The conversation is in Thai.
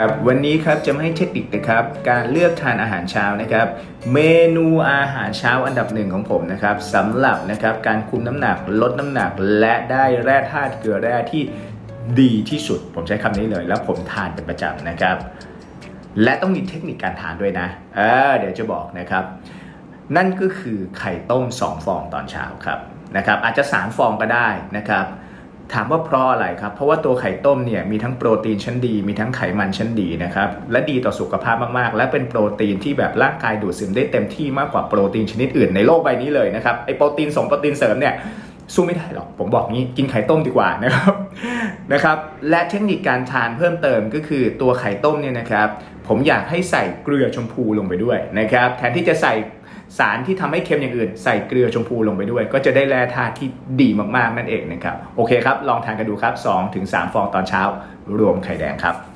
ครับวันนี้ครับจะมาให้เทคนิคนะครับการเลือกทานอาหารเช้านะครับเมนูอาหารเช้าอันดับหนึ่งของผมนะครับสำหรับนะครับการคุมน้ำหนักลดน้ำหนัก และได้แร่ธาตุเกลือแร่ที่ดีที่สุด ผมใช้คำนี้เลย แล้วผมทานเป็นประจำนะครับ และต้องมีเทคนิคการทานด้วยนะเออเดี๋ยวจะบอกนะครับ นั่นก็คือไข่ต้ม 2 ฟองตอนเช้าครับนะครับอาจจะ 3 ฟองก็ได้นะครับ ถามว่าเพราะอะไรครับ เพราะว่าตัวไข่ต้มเนี่ยมีทั้งโปรตีนชั้นดี มีทั้งไขมันชั้นดีนะครับ และดีต่อสุขภาพมากๆ และเป็นโปรตีนที่แบบร่างกายดูดซึมได้เต็มที่มากกว่าโปรตีนชนิดอื่นในโลกใบนี้เลยนะครับไอโปรตีนส่งโปรตีนเสริมเนี่ยสู้ไม่ได้หรอก ผมบอกงี้กินไข่ต้มดีกว่านะครับนะครับ และเทคนิคการทานเพิ่มเติมก็คือตัวไข่ต้มเนี่ยนะครับ ผมอยากให้ใส่เกลือชมพูลงไปด้วยนะครับ แทนที่จะใส่ สารที่ทำให้เค็มอย่างอื่น ใส่เกลือชมพูลงไปด้วย ก็จะได้แร่ธาตุที่ดีมากๆนั่นเองนะครับ โอเคครับ ลองทานกันดูครับ 2-3 ฟองตอนเช้ารวมไข่แดงครับ